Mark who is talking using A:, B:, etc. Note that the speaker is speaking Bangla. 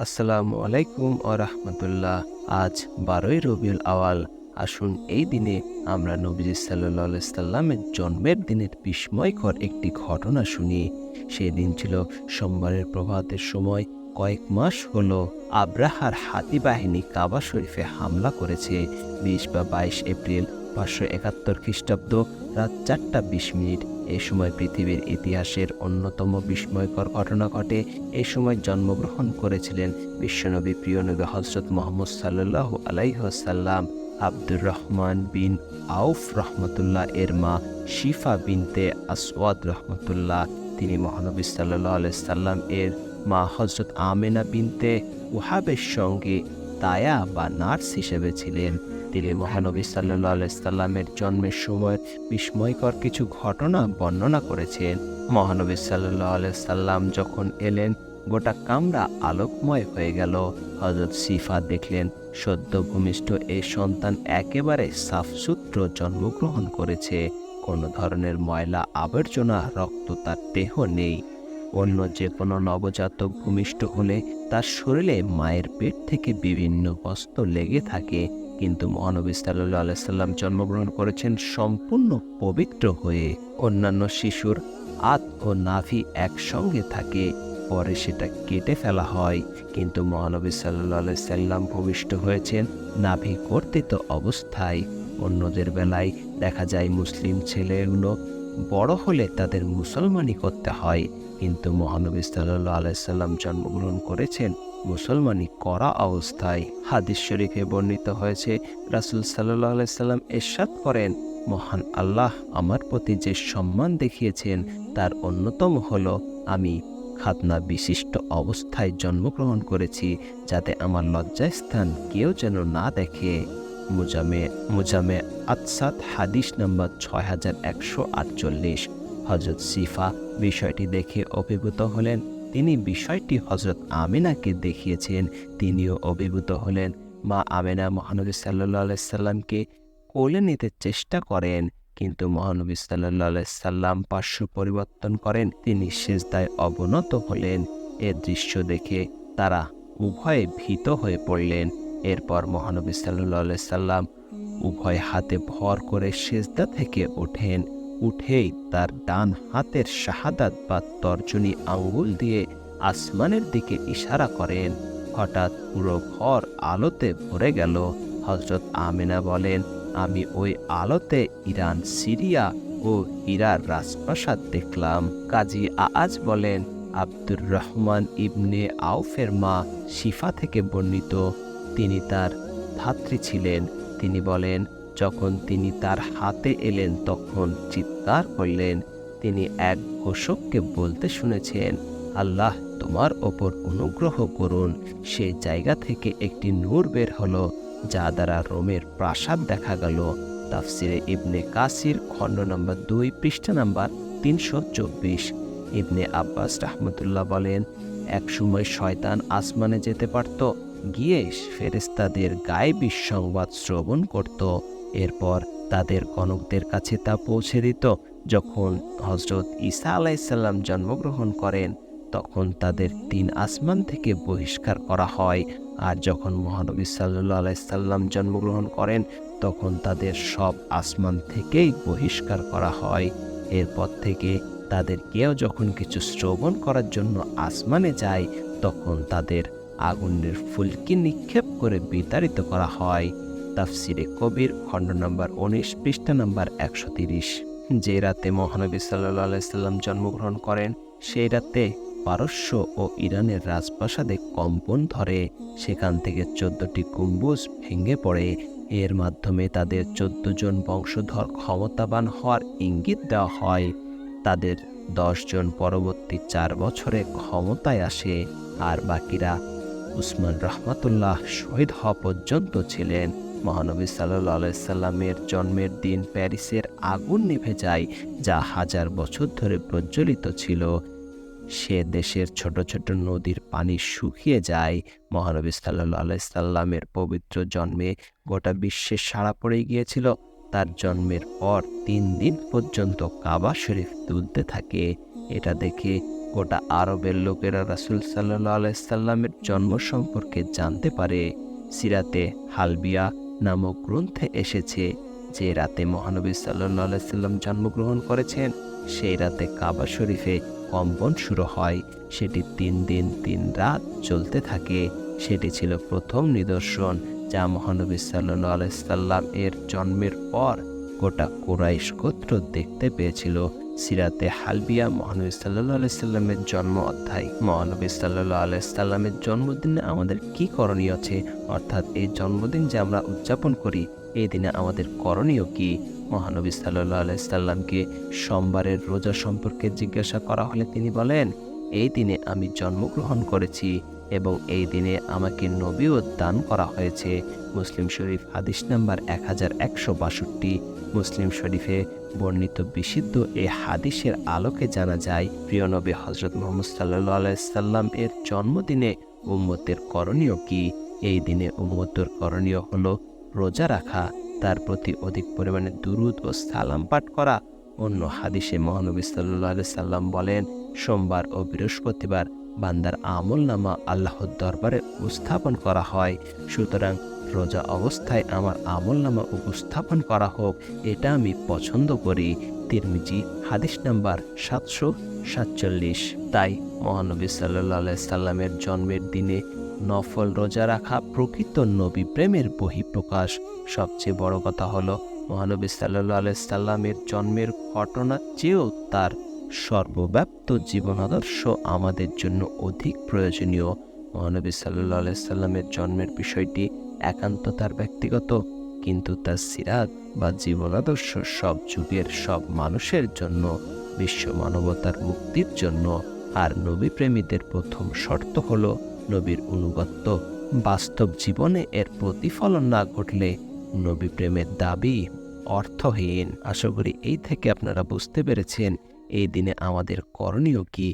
A: আসসালামু আলাইকুম ও রহমতুল্লাহ। আজ বারোই রবিউল আওয়াল। আসুন এই দিনে আমরা নবীজি সাল্লাহ সাল্লামের জন্মের দিনের বিস্ময়কর একটি ঘটনা শুনি। সেই দিন ছিল সোমবারের প্রভাতের সময়। কয়েক মাস হলো আব্রাহার হাতি বাহিনী কাবা শরীফে হামলা করেছে। বিশ বা বাইশ এপ্রিল পাঁচশো একাত্তর খ্রিস্টাব্দ রাত চারটা বিশ মিনিট। এই সময় পৃথিবীর ইতিহাসের অন্যতম বিস্ময়কর ঘটনা ঘটে। এই সময় জন্মগ্রহণ করেছিলেন বিশ্বনবী প্রিয় নবী হজরত মোহাম্মদ সাল্লাহ আলাইসাল্লাম আব্দুর রহমান বিন আউফ রহমতুল্লাহ এর মা শিফা বিনতে আসওয়াদ রহমতুল্লাহ। তিনি মহানবী সাল্লাহ আলাইসাল্লাম এর মা হজরত আমেনা বিনতে ওহাবের সঙ্গে তায়া বা নার্স হিসেবে ছিলেন। তিনি মহানবী সাল্লাহ আলাইসাল্লামের জন্মের সময় বিস্ময়কর কিছু ঘটনা বর্ণনা করেছেন। মহানবী সাল্লাহ আলাইসাল্লাম যখন এলেন, গোটা কামরা আলোকময় হয়ে গেল। হজরত সিফা দেখলেন সদ্য ভূমিষ্ঠ এই সন্তান একেবারে সাফসূত্র জন্মগ্রহণ করেছে। কোনো ধরনের ময়লা আবর্জনা, রক্ত, তার দেহ নেই। অন্য যে কোনো নবজাতক ভূমিষ্ঠ হলে তার শরীরে মায়ের পেট থেকে বিভিন্ন বস্ত্র লেগে থাকে। কিন্তু মহানবী সাল্লাহ আলাইসাল্লাম জন্মগ্রহণ করেছেন সম্পূর্ণ পবিত্র হয়ে। অন্যান্য শিশুর আত ও নাভি একসঙ্গে থাকে, পরে সেটা কেটে ফেলা হয়। কিন্তু মহানবী সাল্লাহ সাল্লাম ভূমিষ্ঠ হয়েছেন নাভি কর্তিত অবস্থায়। অন্যদের বেলায় দেখা যায় মুসলিম ছেলেগুলো বড় হলে তাদের মুসলমানি করতে হয়। কিন্তু মহানবী সাল্লাহ আলাইসাল্লাম জন্মগ্রহণ করেছেন মুসলমানি করা অবস্থায় হাদিস শরীফে বর্ণিত হয়েছে, রাসুল সাল্লাহ আলাইসাল্লাম এরশাদ করেন, মহান আল্লাহ আমার প্রতি যে সম্মান দেখিয়েছেন, তার অন্যতম হল আমি খাতনা বিশিষ্ট অবস্থায় জন্মগ্রহণ করেছি, যাতে আমার লজ্জাস্থান কেউ যেন না দেখে। মুজামে মুজামে আতসাদ হাদিস নম্বর ছয় হাজার একশো আটচল্লিশ। হজরত সিফা বিষয়টি দেখে অভিভূত হলেন তিনি বিষয়টি হজরত আমিনাকে দেখিয়েছেন, তিনিও অভিভূত হলেন। মা আমেনা মহানবী সাল্লাহ সাল্লামকে কোলে নিতে চেষ্টা করেন, কিন্তু মহানবী সাল্লাহ সাল্লাম পার্শ্ব পরিবর্তন করেন। তিনি সেজদায় অবনত হলেন। এ দৃশ্য দেখে তারা উভয়ে ভীত হয়ে পড়লেন। এরপর মহানবী সাল্লাহ সাল্লাম উভয় হাতে ভর করে সেজদা থেকে ওঠেন। উঠেই তার ডান হাতের শাহাদাত বা তর্জনী আঙ্গুল দিয়ে আসমানের দিকে ইশারা করেন। হঠাৎ পুরো ঘর আলোতে ভরে গেল। হজরত আমিনা বলেন, আমি ওই আলোতে ইরান, সিরিয়া ও ইরার রাজপ্রাসাদ দেখলাম। কাজী আজ বলেন, আব্দুর রহমান ইবনে আউফের মা শিফা থেকে বর্ণিত। তিনি তার ধাত্রী ছিলেন। তিনি বলেন যখন তিনি তার হাতে এলেন, তখন চিৎকার করলেন। তিনি এক ঘোষককে বলতে শুনেছেন, আল্লাহ তোমার ওপর অনুগ্রহ করুন। সে জায়গা থেকে একটি নূর বের হলো, যা দ্বারা রোমের প্রাসাদ দেখা গেল। তাফসিরে ইবনে কাসির, খণ্ড নম্বর দুই, পৃষ্ঠা নাম্বার তিনশো চব্বিশ। ইবনে আব্বাস রাহমতুল্লাহ বলেন একসময় শয়তান আসমানে যেতে পারত, গিয়ে ফেরেস্তাদের গায়েবী সংবাদ শ্রবণ করত। এরপর তাদের কনকদের কাছে তা পৌঁছে দিত। যখন হজরত ঈসা আলাইসাল্লাম জন্মগ্রহণ করেন, তখন তাদের তিন আসমান থেকে বহিষ্কার করা হয়। আর যখন মহানবী সাল্লু আলাইসাল্লাম জন্মগ্রহণ করেন, তখন তাদের সব আসমান থেকেই বহিষ্কার করা হয়। এরপর থেকে তাদের কেউ যখন কিছু শ্রবণ করার জন্য আসমানে যায়, তখন তাদের আগুনের ফুলকি নিক্ষেপ করে বিতাড়িত করা হয়। তাফসিরে কবির, খণ্ড নম্বর উনিশ, পৃষ্ঠা নম্বর একশো তিরিশ। যে রাতে মহানবী সাল্লাহ আলাইসাল্লাম জন্মগ্রহণ করেন, সেই রাতে পারস্য ও ইরানের রাজপ্রাসাদে কম্পন ধরে। সেখান থেকে চোদ্দটি কুম্বুজ ভেঙে পড়ে। এর মাধ্যমে তাদের চোদ্দ জন বংশধর ক্ষমতাবান হওয়ার ইঙ্গিত দেওয়া হয়। তাদের জন পরবর্তী চার বছরে ক্ষমতায় আসে আর বাকিরা উসমান রহমাতুল্লাহ শহীদ হওয়া পর্যন্ত ছিলেন। মহানবী সাল্লাহ সাল্লামের জন্মের দিন প্যারিসের আগুন নিভে যায়, যা হাজার বছর ধরে প্রজ্বলিত ছিল। সে দেশের ছোট ছোট নদীর পানি শুকিয়ে যায়। মহানবী সাল্লাহ আলাইসাল্লামের পবিত্র জন্মে গোটা বিশ্বে সাড়া পড়ে গিয়েছিল। তার জন্মের পর তিন দিন পর্যন্ত কাবা শরীফ তুলতে থাকে। এটা দেখে গোটা আরবের লোকেরা রাসুল সাল্লাহ আলাইসাল্লামের জন্ম সম্পর্কে জানতে পারে। সিরাতে হালবিয়া নামক গ্রন্থে এসেছে যে রাতে মহানবী সাল্লাহ আলাইসাল্লাম জন্মগ্রহণ করেছেন, সেই রাতে কাবা শরীফে কম্পন শুরু হয়। সেটি তিন দিন, তিন রাত চলতে থাকে। সেটি ছিল প্রথম নিদর্শন যা মহানবী সাল্লাহ আলাইসাল্লাম এর জন্মের পর গোটা কোরাইশ গোত্র দেখতে পেয়েছিল। সিরাতে হালবিয়া মহানবী সাল্লাহ আলাইসাল্লামের জন্ম অধ্যায়। মহানবী সাল্লাহ আলাইসাল্লামের জন্মদিনে আমাদের কি করণীয় আছে? অর্থাৎ এই জন্মদিন যে আমরা উদযাপন করি, এই দিনে আমাদের করণীয় কি? মহানবী সাল্লাহ আলাইসাল্লামকে সোমবারের রোজা সম্পর্কে জিজ্ঞাসা করা হলে তিনি বলেন, এই দিনে আমি জন্মগ্রহণ করেছি। এবং এই দিনে আমাকে নবীও দান করা হয়েছে। মুসলিম শরীফ, হাদিস নাম্বার এক হাজার একশো বাষট্টি। মুসলিম শরীফে বর্ণিত বিশুদ্ধ এই হাদিসের আলোকে জানা যায়, প্রিয় নবী হজরত মোহাম্মদ সাল্লাহ আলাইসাল্লাম এর জন্মদিনে উম্মতের করণীয় কি? এই দিনে উম্মতের করণীয় হলো রোজা রাখা, তার প্রতি অধিক পরিমাণে দুরুদ ও সালাম পাঠ করা। অন্য হাদিসে মহানবী সাল্লাহ সাল্লাম বলেন, সোমবার ও বৃহস্পতিবার বান্দার আমল নামা আল্লাহর দরবারে উপস্থাপন করা হয়। সুতরাং রোজা অবস্থায় আমার আমল নামা উপস্থাপন করা হোক, এটা আমি পছন্দ করি। তিরমিজি, হাদিস নাম্বার সাতশো সাতচল্লিশ। তাই মহানবী সাল্লাহ সাল্লামের জন্মের দিনে নফল রোজা রাখা প্রকৃত নবী প্রেমের বহিঃপ্রকাশ। সবচেয়ে বড় কথা হলো, মহানবী সাল্লাহ আলাইসাল্লামের জন্মের ঘটনা চেয়েও তার সর্বব্যাপ্ত জীবন আদর্শ আমাদের জন্য অধিক প্রয়োজনীয়। মহানবী সাল্লাহ আলাইসাল্লামের জন্মের বিষয়টি একান্ত তার ব্যক্তিগত, কিন্তু তার সিরাত বা জীবন আদর্শ সব যুগের সব মানুষের জন্য, বিশ্ব মানবতার মুক্তির জন্য। আর নবী প্রেমীদের প্রথম শর্ত হল নবীর অনুগত্য। বাস্তব জীবনে এর প্রতিফলন না ঘটলে নবী প্রেমের দাবি অর্থহীন। আশা করি এই থেকে আপনারা বুঝতে পেরেছেন এই দিনে আমাদের করণীয় কি?